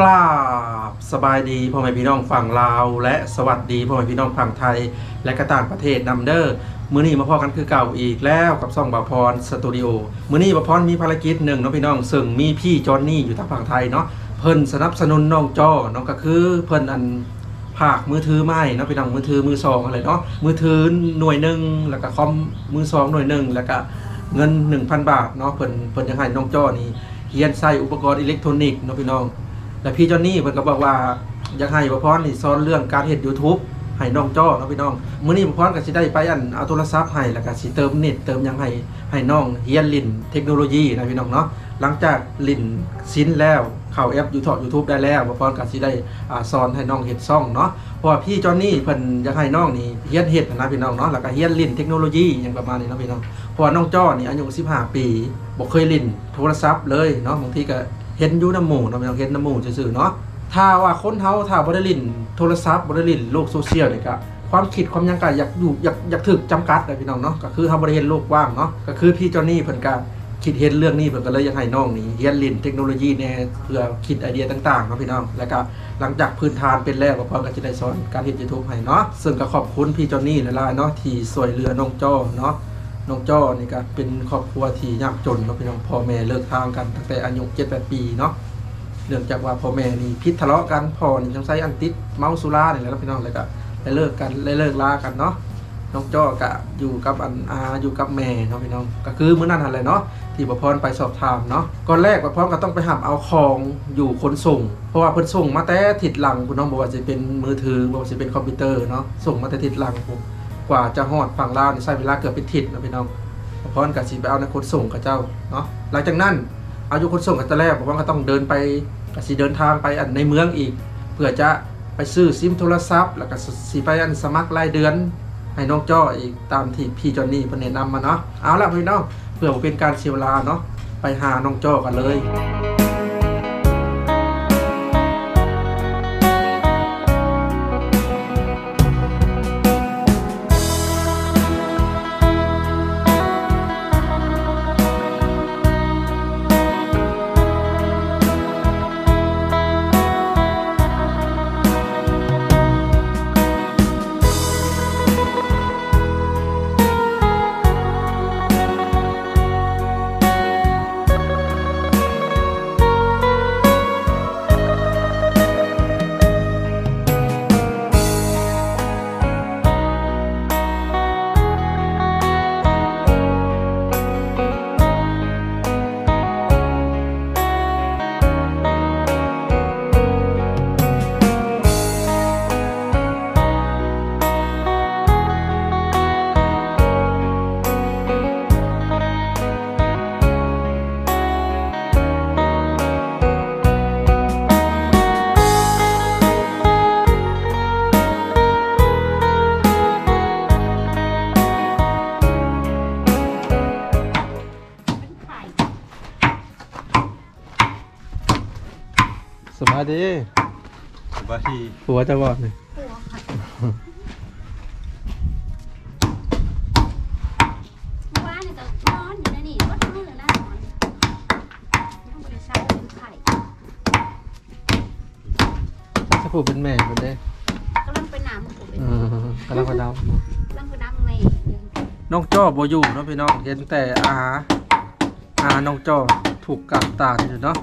กราบสบายดีพ่อแม่พี่น้องฝั่งลาวและสวัสดีพ่อแม่พี่น้องฝั่งไทย และก็ต่างประเทศนำเด้อมื้อนี้มาพอกันคือเก่าอีกแล้วกับซ่องบ่าวพรสตูดิโอมื้อนี้บ่าวพรมีภารกิจหนึ่งเนาะพี่น้องซึ่งมีพี่จอนนี่อยู่ทางฝั่งไทยเนาะเพิ่นสนับสนุนน้องจ้อเนาะก็คือเพิ่นอันภาคมือถือไม่เนาะพี่น้องมือถือมือสองอะไรเนาะมือถือหน่วยหนึ่งแล้วก็คอมมือสองหน่วยหนึ่งแล้วก็เงิน 1,000 บาทเนาะเพิ่นเพิ่นจะให้น้องจ้อนี่เรียนใส่อุปกรณ์อิเล็กทรอนิกส์เนาะพี่น้อง และพี่จอนนี่เพิ่นก็บอกว่าอยากให้บ่พรนี่สอนเรื่องการเฮ็ด YouTube ให้น้องจ้อเนาะพี่น้องมื้อนี้บ่พรก็สิได้ไปอันเอาโทรศัพท์ให้แล้วก็สิเติมเน็ตเติมหยังให้ให้น้องเรียนลิ้นเทคโนโลยีนะพี่น้องเนาะหลังจากลิ้นสิ้นแล้วเข้าแอป YouTube YouTube ได้แล้วบ่พรก็สิได้อ่าสอนให้น้องเฮ็ดช่องเนาะเพราะว่าพี่จอนนี่เพิ่นอยากให้น้องนี่เรียนเฮ็ดนะพี่น้องเนาะแล้วก็เรียนลิ้นเทคโนโลยีหยังประมาณนี้เนาะพี่น้องเพราะว่าน้องจ้อนี่อายุ15 ปีบ่เคยลิ้นโทรศัพท์เลยเนาะบางทีก็ เห็นอยู่น้ำหมู่เนาะไม่ต้องเห็นน้ำหมู่ซื่อๆเนาะถ้าว่าคนเฮาถ้าบ่ได้เลินโทรศัพท์บ่ได้เลินโลกโซเชียลเนี่ยก็ความคิดความยังก็อยากอยู่อยากอยากถึกจำกัดนะพี่น้องเนาะก็คือเฮาบ่ได้เห็นโลกว้างเนาะก็คือพี่จอนนี่เพิ่นก็คิดเห็นเรื่องนี้เพิ่นก็เลยอยากให้น้องนี่เรียนลินเทคโนโลยีแน่เพื่อคิดไอเดียต่างๆเนาะพี่น้อง แล้วก็หลังจากพื้นฐานเป็นแล้วก็พอก็จะได้สอนการเฮ็ด YouTube ให้เนาะซึ่งก็ขอบคุณพี่จอนนี่หลายๆเนาะที่ช่วยเหลือน้องจ้อเนาะ น้องจ้อนี่ก็เป็นครอบครัวที่ยากจนเนาะพี่น้องพ่อแม่เลิกทางกันตั้งแต่อายุ7-8ปีเนาะเนื่องจากว่าพ่อแม่นี่พิษทะเลาะกันพ่อนี่ต้องใช้อันติดเมาสุราเนี่ยแหละเนาะพี่น้องแล้วก็ได้เลิกกันได้เลิกลากันเนาะน้องจ้อก็อยู่กับอันอาอยู่กับแม่เนาะพี่น้องก็คือมื้อนั้นหั่นแหละเนาะที่ประพรไปสอบถามเนาะก่อนแรกประพรก็ต้องไปหับเอาของอยู่ขนส่ง เพราะว่าเพิ่นส่งมาแต่ทิศหลังพี่น้องบอกว่าจะเป็นมือถือบอกว่าจะเป็นคอมพิวเตอร์เนาะส่งมาแต่ทิศหลังผม กว่าจะฮอดฝั่งลาวนี่ใช้เวลาเกือบเป็นทิศนะพี่น้องพรกับสีไปเอาในขนส่งกับเจ้าเนาะหลังจากนั้นอายู่ขนส่งกับตะแรกผมว่าก็ต้องเดินไปกับสีเดินทางไปอันในเมืองอีก เพื่อจะไปซื้อซิมโทรศัพท์ แล้วก็สีไปอันสมัครรายเดือน ให้น้องจ้ออีกตามที่พี่จอนนี่เพนแนะนำมาเนาะเอาละพี่น้องเพื่อเป็นการเสียเวลาเนาะไปหาน้องจ้อกันเลยายดีสบายดีหัวจะบอกเลยบ้านเนี่ยก็นอนอยู่ในนี่ก็ทั้งมือนะนอนต้องไปเช้าเป็นไข่ถ้าผูเป็นแม่เป็นได้ก็เริ่มไปน้ำผมเป็นอืมกำลังมาเดาเริ่มไปน้ำเมย์น้องจ้อบ่อยู่เนาะพี่น้องเห็นแต่อาอาน้องจ้อถูกกัดตาอยู่เนาะ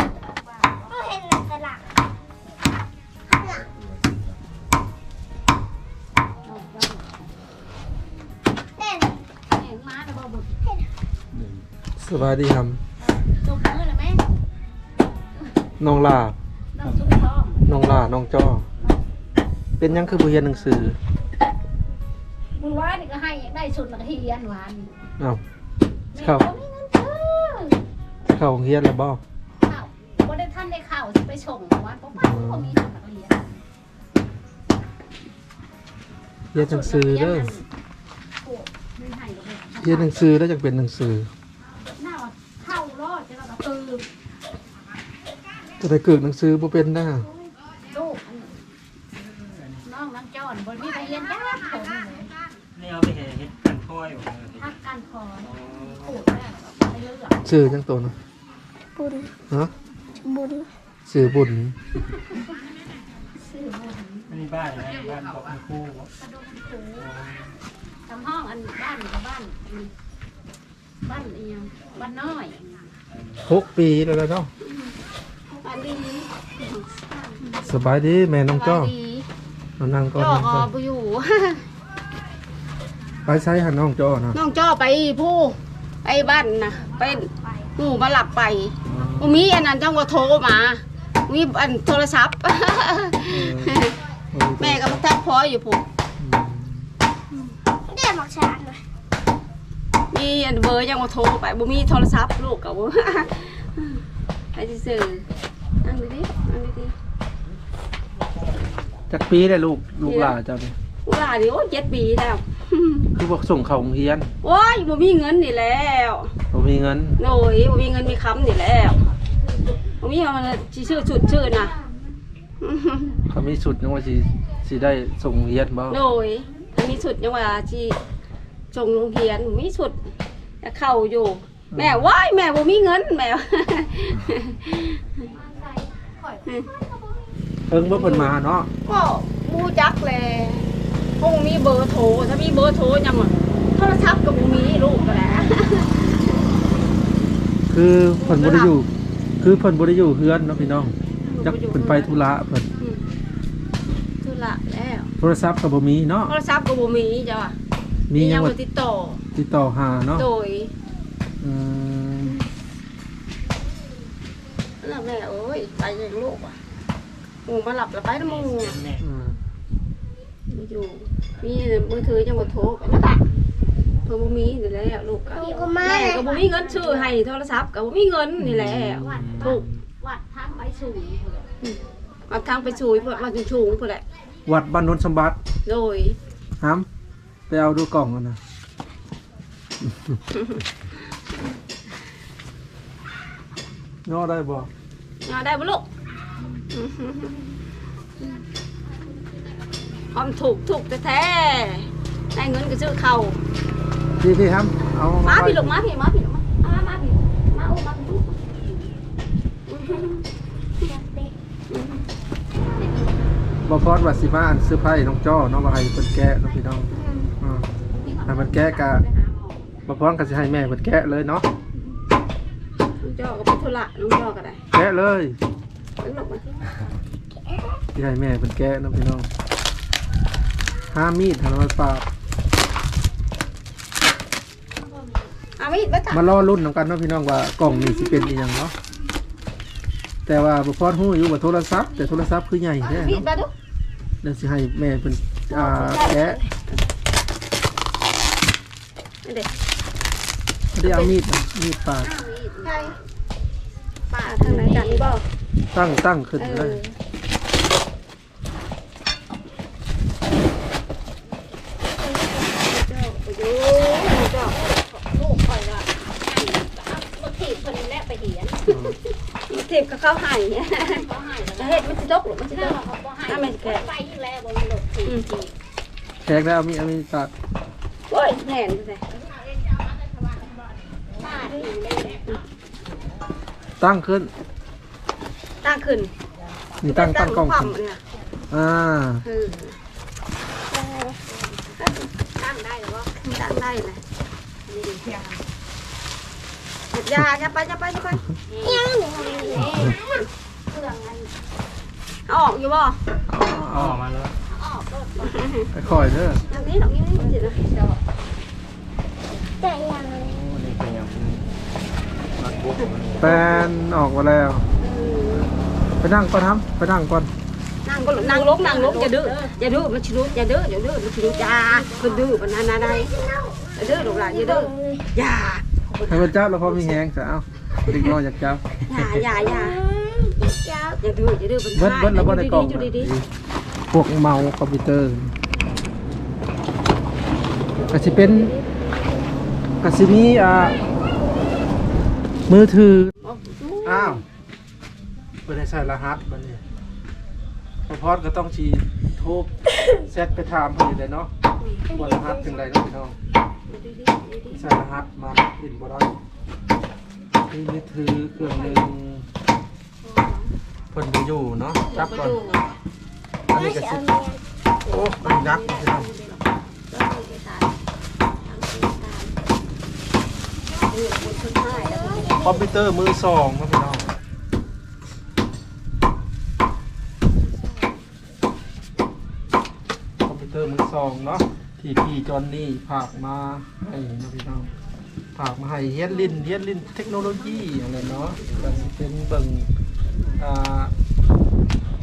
สบายดีครับจุกมือเลยไหมน้องลาน้องจุกท้องน้องลาน้องจ้อเป็นหยังคือบ่เรียนหนังสือบุญว่านี่ก็ให้ได้ชุดนักเรียนหวานอ้าวแม่ครับก็มีเงินซื้อจะเข้าโรงเรียนแล้วบ่ข้าวบ่ได้ท่านได้ข้าวสิไปส่งวันเพราะว่าบ่มีชุดนักเรียนเรียนหนังสือเด้อเรียนหนังสือแล้วจังเป็นหนังสือ หน้าเข้ารอดจะเราก็คือ จะได้เกิดหนังสือบ่เป็นได้ลูกน้องน้ำจอนบนนี้ไปเรียนยากผมนี่เอาไปเห็ดกันค่อยบ่ทักกันคอขูดแม่ไม่เลือกชื่อจังตัวเนาะบุญฮะบุญสื่อบุญอันนี้บ้านนะบ้านบอกมีคู่บ่ทำห้องอันบ้านกับบ้านอันบ้านอีหยังบ้านน้อยหกปีแล้วเนาะบ้านดี สบายดีแม่น้องจ้อสบายดีมานั่งก่อนจ้อนั่งก็ก่อนบ่อยู่ ไปใช้หันน้องจ้อนะน้องจ้อไปผู้ไปบ้านนะไปหมู่มาหลับไปบ่มีอันนั้นจังว่าโทรมามีอันโทรศัพท์ แม่ก็มาทักพออยู่ผู้เดี๋ยวหมักชานเลยมีอันเบอร์ยังว่าโทรไปบ่มีโทรศัพท์ลูกก็บ่ ไปซื่อๆ นั่งดีๆนั่งดีจักปีได้ลูกลูกหลานเจ้านี่ๆว่าดิโอ้เจ็ดปีแล้ว คือบอกส่งเขาโรงเรียนโอ้ยบ่มีเงินนี่แล้วบ่มีเงินโอ้ยบ่มีเงินมีคำนี่แล้วบ่มีเอามาสิชื่อชุดชื่อน่ะเขามีสุดยังว่าสิสิได้ส่งโรงเรียนบ่โดยถ้ามีสุดยังว่าที่จงโรงเรียนมีสุดจะเข้าอยู่ แม่ว้ายแม่บ่มีเงินแม่ เพิ่งบ่เพิ่นมาเนาะก็บูจักแลคงมีเบอร์โทรถ้ามีเบอร์โทรยังอะโทรศัพท์ก็บ่มีลูกก็แหละคือเพิ่นบ่ได้อยู่ คือเพิ่นบ่ได้อยู่เฮือนเนาะพี่น้องจักเพิ่นไปธุระเพิ่นอืมธุระแล้ว โทรศัพท์ก็บ่มีเนาะโทรศัพท์ก็บ่มีจ้ะว่ะมียังบ่ว่าติดต่อ ติดต่อหาเนาะโดยอืม นั่นแม่เอ้ยไปเลี้ยงลูกอะหมู่มาหลับแล้วไปนะหมู่แม่อืมบ่อยู่มีมือถือยังบ่โทรไปแล้วก็เพิ่นบ่มีนี่แหละลูกก็แม่ก็บ่มีเงินซื้อให้โทรศัพท์ก็บ่มีเงินนี่แหละถูกวัดทางไปสู่เอาทางไปชูยเพิ่นมาถึงชูงพุ่นแหละวัดบ้านนนสมบัติโดยหามไปเอาดูกล่องกันนะ งอได้บ่เอาได้บ่ลูกความถูกถูกแท้ๆได้เงินก็ซื้อข้าวพี่พี่ครับเอามามาพี่ลูกมาพี่มาพี่ลูกมามามาพี่มาโอ้มาพี่บ่พอดว่าสิมาอันซื้อไผ่น้องจ้อน้องว่าให้เพิ่นแกะเน้องพี่น้องอืมให้เพิ่นแกะกะบ่พอดก็สิให้แม่เพิ่นแกะเลยเนาะลุ งจอก็ไปธุระลุงจอก็ได้แกะเลยไปลูกมาสิให้แม่เพิ่นแกะเน้องพี่น้องห้ามีดทางมันปาดเอามีดมาจับมารอรุ่นนํกันเนาะพี่น้องว่ากล่องนี้สิเป็นอีหยังเนาะแต่ว่าบ่พอดฮู้อยู่ว่าโทรศัพท์แต่โทรศัพท์คือใหญ่แท้มีดเนาะมาดูเดี๋ยวสิให้แม่เพิ่นอ่าแกะนี่เด็กได้เอามีดมามีดปาด ใช่ป้าทางไหนกันนี่บ่ตั้งตั้งขึ้นเอเลอยเจ้าไปดูเจ้าลูกคอยละมาถีบคนแรกไปเหียนมาถีบก็เข้าใหายเฮ็ดมันจะตกหรือมันจะตกถ้ามันแก่ไปอยู่แล้วบนรถถีบถีบแขกได้เอามีดเอามีดปาดโอ้ยแน่นเลยป้าถีบเลย ตั้งขึ้น ตั้งขึ้นนี่ตั้งตั้งกล้องความขึ้นมันน่ะอ่าเออตั้งได้หรือว่าตั้งได้เลยยาจะไปจะไปจะไปยังหนูทำอย่างนี้เครื่องอันเอาออกอยู่บ่เอาอเอาอกมาแล้วออกรถค่อยๆเด้อทางนี้ตรงนี้ไม่เห็นนะแต่ยังโอ้นี่เป็นอย่างมักบุ๊ก แปนออกมาแล้ว ไปนั่งก่อนครับไปนั่งก่อน นั่งก็นั่งลงนั่งลงอย่าดื้ออย่าดื้อมันชิลุอย่าดื้ออย่าดื้อมันชิลุจ้ามันดื้อมันนานาใดอย่าดื้อลูกหลานอย่าดื้ออย่าให้พระเจ้าเราพอมีแหงจะเอาเด็กน้อยอยากจับอย่าอย่าอย่าจ้าอย่าดื้ออย่าดื้อมันเบิ้ลเบิ้ลแล้วก็ได้กล่องอยู่ดีพวกเมาคอมพิวเตอร์ก็สิเป็นก็สิมีอ่า มือถือ อ้าวเพื่อให้ใส่รหัสบันนี้พอพอดก็ต้องชีโทรเซตไปถามเพื่อนเลยเนาะว่ารหัสถึงใดเนาะพี่น้องใส่รหัสมาอินบ่ได้นี่มือถือเครื่องหนึ่งเพิ่นบ่อยู่เนาะจับก่อนอันนี้ก็สิโอ้มันยักษ์พี่น้อง คอมพิวเตอร์มือสองครับพี่น้องคอมพิวเตอร์มือสองเนาะที่พี่จอนนี่ฝากมาให้นะพี่น้องฝากมาให้เฮียนลินเฮียนลินเทคโนโลยีอะไรเนาะก็สิเป็นเบิ่งอ่า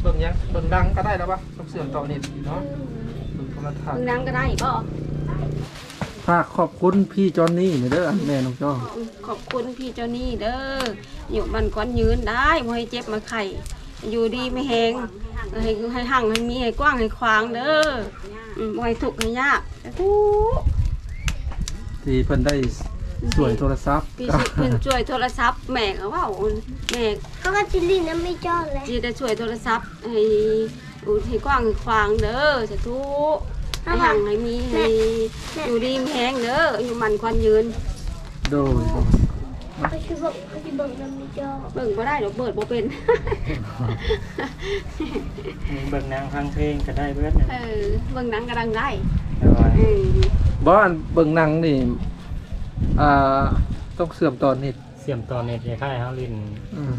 เบิ่งยังเบิ่งดังก็ได้แล้วปะต้องเสื่อมต่อเน็ตเนาะเบิ่งโทรทัศมึงน์นั่งก็ได้ป่ะ ฝากขอบคุณพี่จอนนี่เด้ออันแม่น้องจ้อขอบคุณพี่เจ้านี่เด้ออยู่มันก้อนยืนได้บ่ให้เจ็บมาไข่อยู่ดีไม่แหงให้ให้ห่างให้มีให้กว้างให้ขวางเด้ออืมบ่ให้ทุกข์ให้ยากทุกที่เพิ่นได้สวยโทรศัพท์พี่สิเพิ่นช่วยโทรศัพท์แม่ก็เว่าแม่เขาก็จิลินน้ำไม่จอดเลย สิได้ช่วยโทรศัพท์ให้อยู่ที่กว้างให้ขวางเด้อสาธุ ให้ห่างให้มีให้อยู่ดีไม่แหงเด้ออยู่มันควันยืนโดยเขาคือบอกเขาคือบอกน้ำไม่จอดเบิ่งบ่ได้ดอกเบิดบ่เป็นเบิ่งนางฟังเพลงก็ได้เบิดนะเออเบิ่งหนังก็ดังได้แต่ว่าเออบ่อันเบิ่งหนังนี่อ่าต้องเสื่อมต่อเน็ตเสียมต่อเน็ตคล้ายๆเฮาลินอืม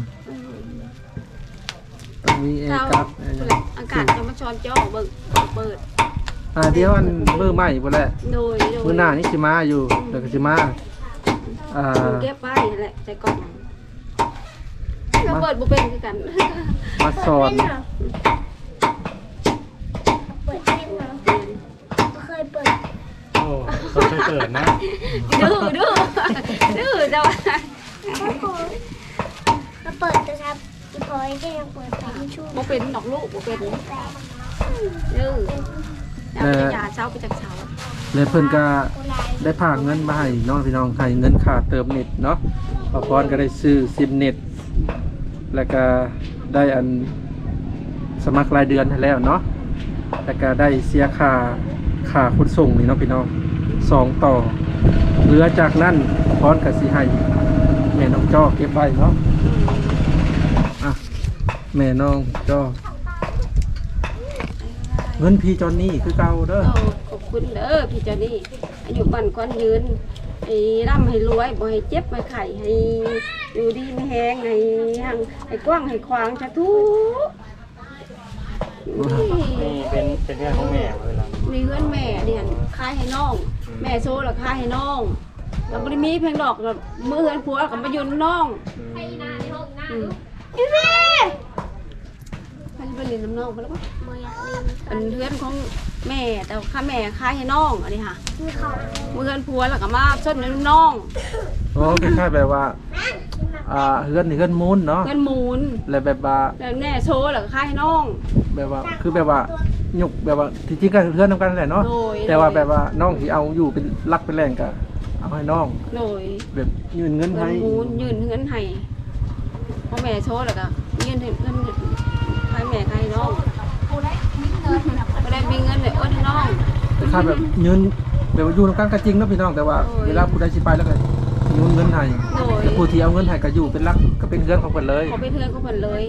ต้องมีเอเช้ากับอากาศจะมาช้อนจ้อเบิ่งเปิด อ่าเดี๋ยวอันมือใหม่บ่แหละโดยโดยมือหน้านี่สิมาอยู่เดี๋ยวก็สิมาอ่า เก็บไว้นั่นแหละใจกล่องก็เปิดบ่เป็นคือกัน มาสอน เปิดเล่นเนาะเคยเปิดโอ้เขาเคยเปิดนะดื้อดื้อดื้อแต่ว่าก็พอก็เปิดจะทำอีพอยก็ยังเปิดไปไม่ช่วยบ่เป็นดอกลูกบ่เป็นดื้อ แล้วจะยาเช้าไปจากเช้าแล้วเพิ่นก็ได้พากเงินมาให้น้องพี่น้องให้เงินค่าเติมเน็ตเนาะป้าพรก็ได้ซื้อซิมเน็ต แล้วก็ได้อันสมัครรายเดือนให้แล้วเนาะแล้วก็ได้เสียค่าค่าขนส่งนี่เนาะพี่น้องสองต่อเหลือจากนั้นพรกับสิให้แม่น้องจ้อเก็บไว้เนาะอะแม่น้องจ้อ เงินพี่จอนนี่คือเก่าเด้อโอ้ขอบคุณเด้อพี่เจ้านี่อายุมันก้อนยืนให้ร่ำให้รวยบ่ให้เจ็บไม่ไข้ให้อยู่ดีไม่แห้งให้ห่างให้กว้างให้ขวางสาธุนี่เป็นเป็นเรื่องของแม่เวลามีเพื่อนแม่เดียนคายให้น้อง แม่โซ่ละคายให้น้องแล้วบริมีเพลงดอกแบบมือเฮือนผัวกับมายุนน้องอืมพี่ แม่ให้ไปเรียนน้ำน้องไปแล้วปะบอยากเล่นเป็นเพื่อนของแม่แต่ข้าแม่คายให้น้องอันนี้ค่ะมีเขามือเฮือนผัวแล้วก็มาส้นในน้องโอ้คล้ายๆแบบว่าอ่าเฮือนนี่เฮือนมูลเนาะเพื่อนหมูนแล้วแบบว่าแล้วแม่โซ่แล้วก็คายให้น้อง แบบว่าคือแบบว่าหยุกแบบว่าที่จริงก็เฮือนนำกันนั่นแหละเนาะโดย แต่ว่าแบบว่าน้องที่เอาอยู่เป็นรักเป็นแรงก็เอาให้น้อง โดยแบบยืนเงินเพื่อให้นหมูนยืนเงินให้พ่อแม่โซ่แล้วก็ยืนให้เงินคายแม่คายให้น้องก็ได้ มีเงินเลยโอ้ให้น้อง แต่ถ้าแบบยืนแบบว่าอยู่นำกันก็จริงเนาะพี่น้องแต่ว่า โอ้ย เวลาผู้ใดสิไปแล้วก็ยืนเงินให้โดยแต่ผู้ที่เอาเงินให้ก็อยู่เป็นรักก็เป็นเฮือนของเพิ่นเลยเขาเป็นเพื่อนก็เพิ่นเลย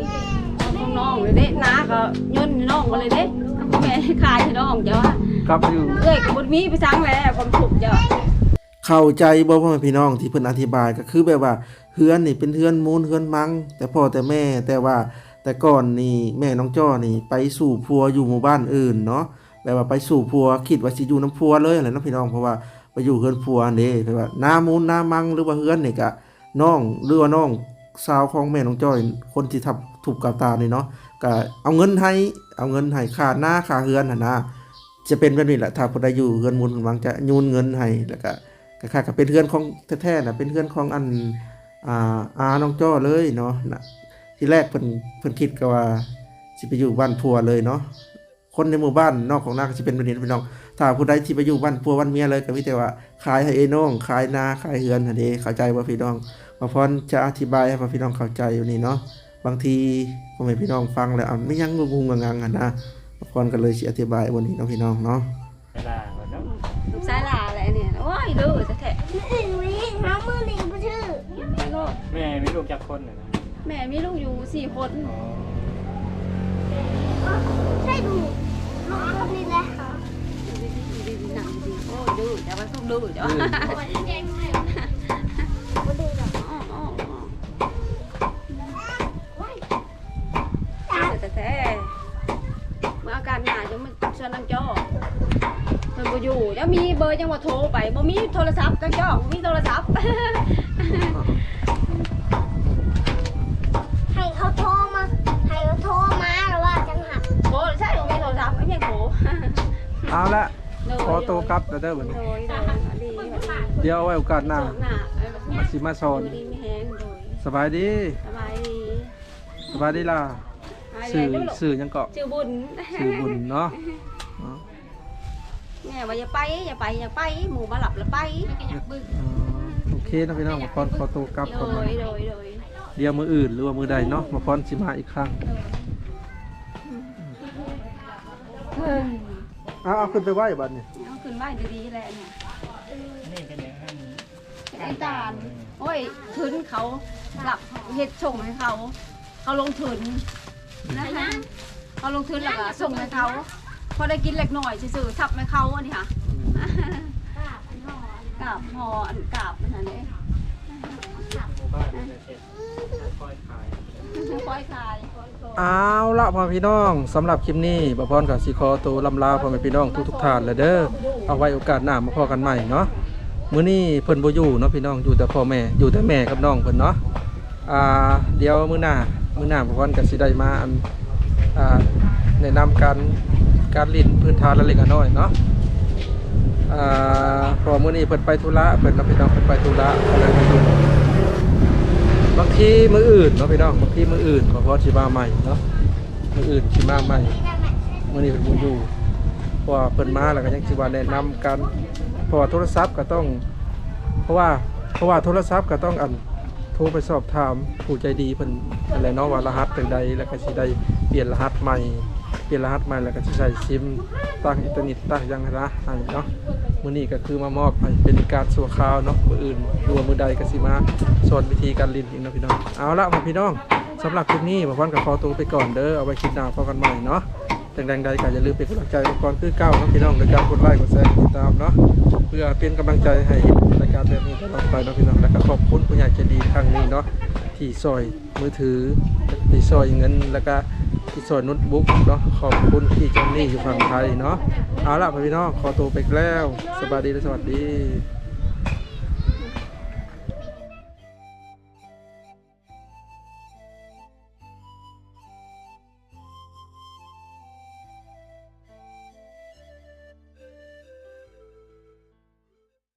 เอาของน้องเลยเด้น้าก็ย่นให้น้องมาเลยเด้พ่อแม่ให้ขายให้น้องเจ้าว่าครับอยู่ เอ้ยก็บ่มีไปสั่งแล้วความถูกเจ้าเข้าใจบ่พ่อแม่พี่น้องที่เพิ่นอธิบายก็คือแบบว่าเฮือนนี่เป็นเฮือนมูลเฮือนมัง แต่พ่อแต่แม่แต่ว่า แต่ก่อนนี่แม่น้องจ้อนี่ไปสู่พัวอยู่หมู่บ้านอื่นเนาะแบบว่าไปสู่พัวคิดว่าสิอยู่น้ำพัวเลยแหละเนะพี่น้องเพราะว่าไปอยู่เฮือนพัวนี่แบบว่าหน้ามูลหน้ามังหรือว่าเฮือนนี่ก็น้องหรือว่าน้องสาวของแม่น้องจ้อยคนที่ทับถูกกับตานี่เนาะก็เอาเงินให้เอาเงินให้ค่าหน้าค่าเฮือนหั่นนะจะเป็นแบบนี้แหละถ้าผู้ใดอยู่เฮือนมูลมังจะยูนเงินให้แล้วก็ก็ค่าก็เป็นเพื่อนของแท้ๆนะเป็นเพื่อนของอันอ่าอาน้องจ้อเลยเนาะ ที่แรกเพิ่นเพิ่นคิดก็ว่าสิไปอยู่บ้านผัวเลยเนาะคนในหมู่บ้านนอกของนาก็สิเป็นแบบนี้พี่น้อง ถ้าผู้ใดที่ไปอยู่บ้านผัวบ้านเมียเลยก็มีแต่ว่าขายให้เอ้น้องขายนาขายเฮือนหั่นเด้เข้าใจบ่พี่น้องมาพรจะอธิบายให้พ่อพี่น้องเข้าใจอยู่นี่เนาะบางทีพ่อแม่พี่น้องฟังแล้วอะไม่ยังงงๆงังๆอะนะมาพรก็เลยสิอธิบายวันนี้เนาะพี่น้องเนาะเวลาก่อนเนาะลูกสายหลาอะไรเนี่ยโอ้ยดื้อแท้มืออื่นวิน้องมือหนึ่งก็ชื่อๆแม่ลูกแม่มีลูกจักคนน่ะนะ แม่มีลูกอยู่สี่คนอ๋อใช่ดูลูกคนนี้แหละหนังดีโอ้ดื้อแต่ว่าต้องดื้อเดี๋ยวไม่ดูหรอกอ๋ออ๋ออ๋อแต่แต่เมื่ออาการหนาจะมันชวนนังจอเพิ่นบ่อยู่แล้วมีเบอร์จังว่าโทรไปบ่มีโทรศัพท์จังจอบ่มีโทรศัพท์ ให้เขาโทรมาให้เขาโทรมาหรือว่าจังหัก โทรใช่บ่มีโทรศัพท์ไอ้เพียงโทรเอาละขอตัวกลับเด้อบัดนี้ โดยโดยดีดีเดี๋ยวเอาไว้โอกาสหน้าโสดหน้าเอ้ยมาสิมาสอนดีไม่แห้งโดยสบายดี สบายดีสบายดีล่ะหายสื่อแล้วลูกสื่อหยังเกาะชื่อบุญ สื่อบุญเนาะอ๋อแม่ว่าอย่าไปอย่าไปอย่าไปหมู่มาหลับแล้วไปอืมโอเคนะพี่น้องมาพรขอตัวกลับโดก่อนยมาโดยโดย เดี๋ยวมืออื่นหรือว่ามือใดเนาะมาพรสิมาอีกครั้งเฮ้ย เอาเอาขึ้นไปไหว้บัดนี้เอาขึ้นไหวดีๆแหละเนี่ยนี่เป็นอย่างนั้นไอ้ตาลโอ้ยทุนเขาหลับเฮ็ดส่งให้เขา เขาลงทุนนะคะเขาลงทุนแล้วก็ส่งให้เขา พอได้กินเล็กน้อยซื่อๆทับให้เขาอันนี้ค่ะกาบหออันกาบอันนั้นเอง เอายปล่อยขายเอาละพ่อพี่น้องสำหรับคลิปนี้บ่พรกับสิขอตัวลำลาพ่อแม่พี่น้องทุกๆท่านแล้วเด้อเอาไว้โอกาสหน้ามาพอกันใหม่เนาะมื้อนี้เพิ่นบ่อยู่เนาะพี่น้องอยู่แต่พ่อแม่อยู่แต่แม่กับน้องเพิ่นเนาะอ่าเดี๋ยวมื้อหน้ามื้อหน้าบ่พรก็สิได้มาอันอ่าแนะนำการการลิ้นพื้นฐานละเล็กน้อยเนาะอ่าพอมื้อนี้เพิ่นไปธุระเพิ่นเนาะพี่น้องเพิ่นไปธุระก็เลยบ่อยู่ บางทีมืออื่นเนาะพี่น้องบางทีมืออื่นบ่พอชิมาใหม่เนาะมืออื่นชิมาใหม่มื่อนี้เป็นมือยู่เพราะว่าเปิดมาแล้วก็ยังชิวาแนะนำกันเพราะว่าโทรศัพท์ก็ต้อง เพราะว่าเพราะว่าโทรศัพท์ก็ต้องอันโทรไปสอบถามผู้ใจดีเพิ่นอะไรเนาะว่ารหัสเป็นใดแล้วก็สิได้เปลี่ยนรหัสใหม่ เปลี่ยนรหัสใหม่แล้วก็สิใช้ซิมตั้งอินเทอร์เน็ตตั้งยังหั้นนะให้เนาะมือนี้ก็คือมามอบให้เป็นการสัวคราวเนาะมืออื่นรว่ามื้อใดก็สิมาสอนวิธีการลินอีกนะพี่น้องเอาละพ่อพี่น้องสำหรับคลิปนี้บ่พรก็ขอตัวไปก่อนเด้อเอาไว้คลิปหน้าพบกันใหม่เนาะจังใดก็อย่าลืมเป็นกำลังใจกรณ์คือเก่าเนาะพี่น้องโดยการกดไลค์กดแชร์ติดตามเนาะเพื่อเป็นกำลังใจให้รายการแบบนี้ตลอดไปเนาะพี่น้องแล้วก็ขอบคุณผู้ใหญ่ใจดีครั้งนี้เนาะที่ซอยมือถือที่ซอยเงินแล้วก็ ที่สวนนุชบุ๊กเนาะขอบคุณที่จอนนี่อยู่ฝั่งไทยเนาะเอาล่ะพี่น้องขอตัวไปแล้ว สวัสดีและสวัสดี